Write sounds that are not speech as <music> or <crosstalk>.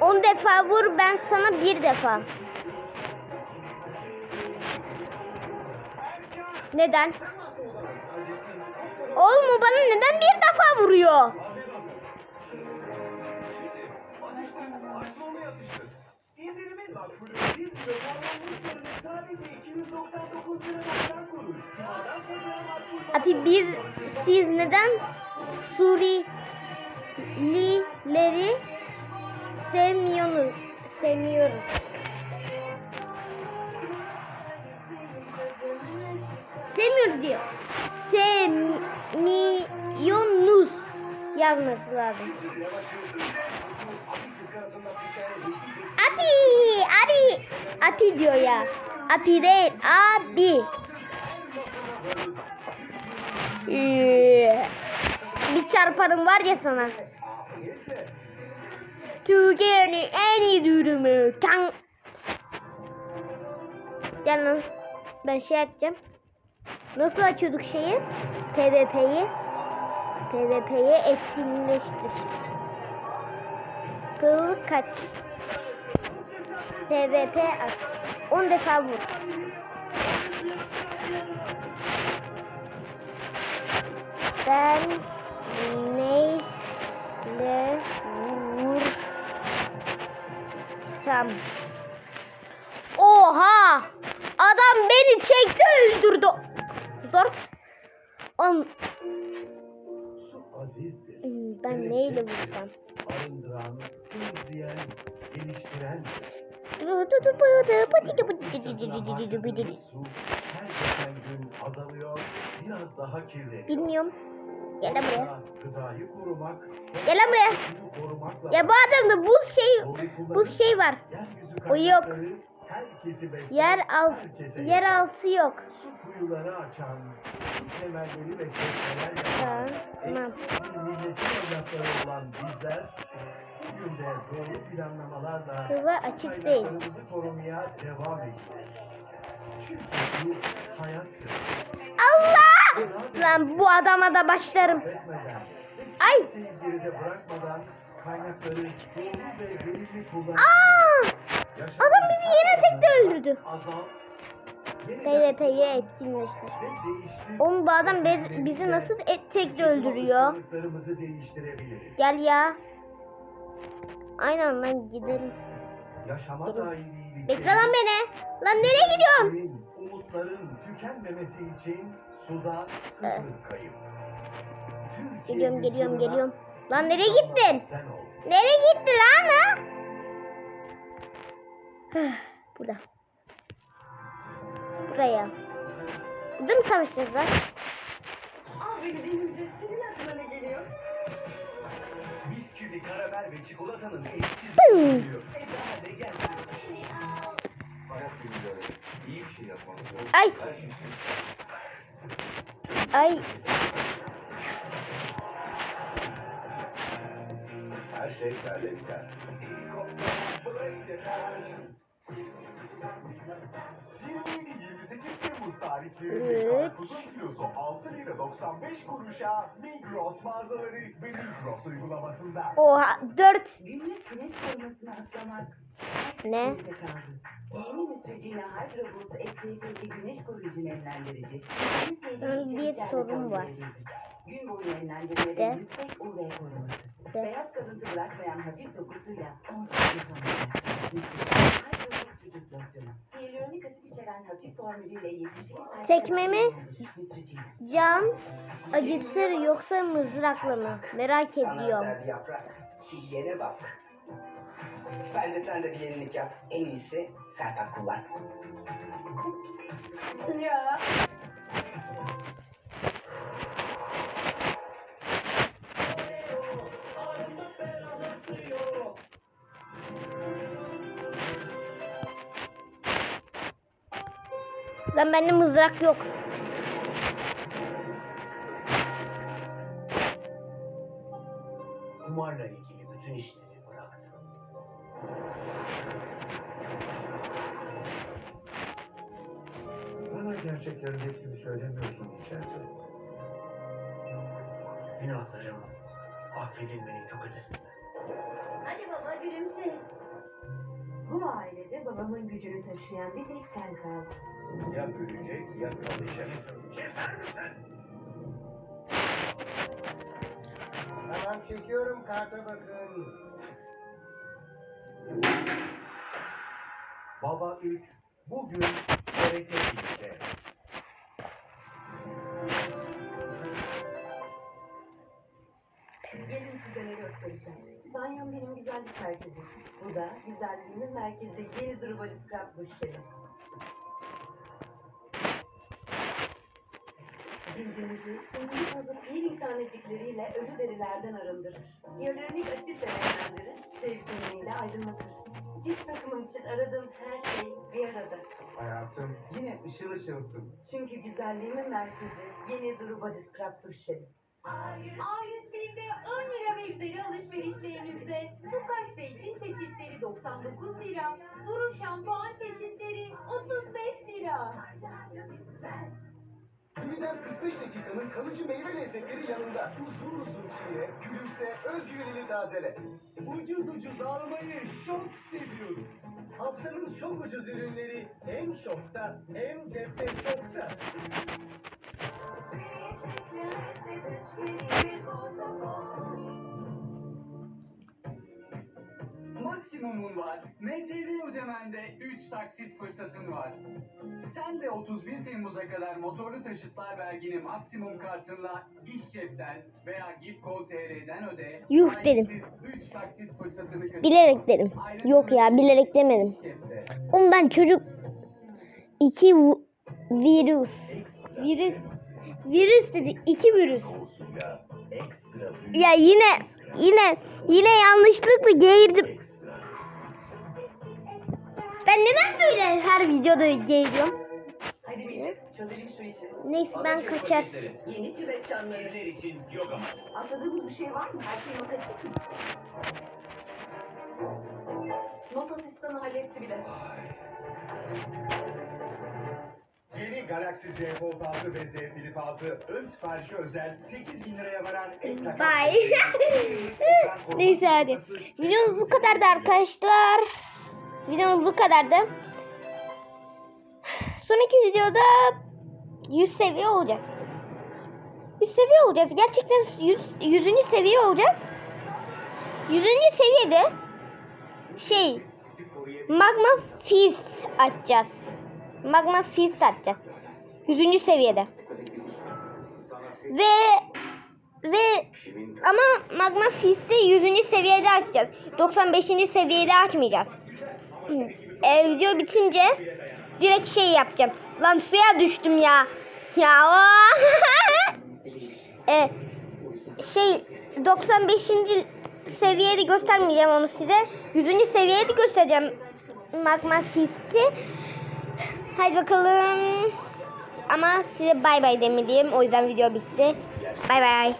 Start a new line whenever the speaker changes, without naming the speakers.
10 defa vur ben sana bir defa. Neden? Oğlum bana neden bir defa vuruyor?
İndirimin makbulü 1 kilo karbon üzerine sadece 299 lira 90 kuruş. Cumadan pazara makbul
Abi biz siz neden Suriyelileri sevmiyorsunuz? Sevmiyoruz. Sevmiyoruz diyor. Sevmiyorsunuz yazması lazım. Abi, abi, abi diyor ya. Abi değil, abi. Ee, bir çarparım var ya sana. Türkiye'nin en iyi dürümü. Kan. Lan. Ben şey açacağım. Nasıl açıyorduk şeyi? PvP'yi. PvP'yi etkinleştir. Kıllık kaç? PvP aç. 10 defa vur. Ben neyle vursam? Oha! Adam beni çekti öldürdü. Zor.
Azizdir.
ben neyle
kirleniyor.
Bilmiyorum. Gel lan buraya.
Gıdayı korumak,
Gel lan buraya. Ya bu adamda bu şey bu şey var. O yok. Yer alt yer altı yok.
Kuyuları açan, temelleri ve
Tamam,
evlatları olan bizler, bugün de doğru planlamalarla
Hava açık değil.
korumaya devam edeceğiz. Çünkü bu hayattır.
Lan bu adama da başlarım. Ay! Aa! Adam bizi yine tekte öldürdü. PvP'yi etkinleştir. Oğlum bu adam bizi nasıl et tekte öldürüyor? Gel ya. Aynen lan gidelim.
Yaşama
Bekle lan beni. Lan nereye gidiyorsun?
Umutların tükenmemesi için suda sıfır kayıp.
Geliyorum geliyorum geliyorum. Lan nereye gittin? Nereye gitti lan ha? Burada. Buraya. Burada mı savaşacağız lan?
Abi deyince senin aklına ne geliyor?
Bisküvi, karamel ve çikolatanın eşsiz
Bım.
geliyor. Şey.
Ay. Ay
Her şey böyle biter. 27-28 Temmuz tarihlerinde karpuzun kilosu 6 lira 95 kuruşa Migros mağazaları ve Migros uygulamasında.
oha 4
Günlük güneş korumasını atlamak.
Ne?
Yeni Neutrogena Hydro SPF'li güneş koruyucu nemlendirici.
Bir sorun var.
Gün boyu nemlendirme
De.
ve yüksek UV koruması. Beyaz kalıntı bırakmayan hafif dokusuyla onsuz yıkamayacak. Hyaluronik asit içeren hafif formülüyle 72 saat...
Tekme mi?
Neutrogena.
can acıtır yoksa mızrakla mı? Merak ediyorum.
bir yaprak. Bak. Bence sen de bir yenilik yap. En iyisi Serpak kullan.
Ya.
Lan bende mızrak yok.
Kumarla ilgili bütün işleri bıraktım. Bana gerçeklerin hepsini söylemiyorsun Vincenzo. Günahlarım affedilmenin çok ötesinde.
Hadi baba gülümse. babamın gücünü taşıyan bir tek sen kaldın.
Ya ölecek ya kalacak. Keser misin?
Tamam çekiyorum karta bakın.
Baba 3 bugün TRT 2'de.
Gelin size ne göstereceğim. Banyon benim güzellik merkezim. Bu da güzelliğimin merkezi Yeni Duru Body Scrub ünlü bozuk peeling tanecikleriyle ölü derilerden arındırır. Hyaluronik asitle nemlendirir, sevgileriyle aydınlatır. Cilt bakımım için aradığım her şey bir arada.
Hayatım yine ışıl ışılsın.
Çünkü güzelliğimin merkezi Yeni Duru Body Scrub duş jeli.
A101'de 10 lira ve üzeri alışverişlerinizde Tukaş zeytin çeşitleri 99 lira, Duru şampuan çeşitleri 35
45 dakikanın kalıcı meyve lezzetleri yanında. Uzun uzun çiğne, gülümse, özgüvenini tazele.
Ucuz ucuz almayı çok seviyoruz. Haftanın çok ucuz ürünleri hem şokta hem cepte şokta.
Maksimumun var. MTV ödemende 3 taksit fırsatın var. Sen de 31 Temmuz'a kadar motorlu taşıtlar vergini maksimum kartınla iş cepten veya Gipco.tr'den öde.
Yuh dedim.
3 taksit fırsatını.
Bilerek dedim. Yok ya bilerek demedim. Ondan çocuk iki vu- virüs. Virüs. Virüs dedi. iki virüs. Ya yine yine yine yanlışlıkla geğirdim. Ben neden böyle her videoda geğiriyorum?
Hadi millet çözelim şu işi.
Neyse ben kaçar.
Yeni tübet çanları.
Sizler için yogamat.
Atladığımız bir şey var mı? Her şeyi not ettik mi? Not asistanı halletti bile.
Yeni Galaxy Z Fold 6 ve Z Flip 6 ön siparişi özel 8000 liraya varan ek takas.
Bye. <laughs> Neyse hadi. Videomuz bu kadardı arkadaşlar. Videomuz bu kadardı. Sonraki videoda 100 seviye olacağız. 100 seviye olacağız. Gerçekten 100, 100. seviye olacağız. 100. seviyede şey Magma Fist açacağız. Magma Fist açacağız. 100. seviyede. Ve ve ama Magma Fist'i 100. seviyede açacağız. 95. seviyede açmayacağız. E, video bitince direkt şey yapacağım. Lan suya düştüm ya. Ya. <laughs> e, şey 95. seviyede göstermeyeceğim onu size. 100. seviyede göstereceğim Magma Fist'i. Hadi bakalım. Ama size bay bay demeliyim. O yüzden video bitti. Bay bay.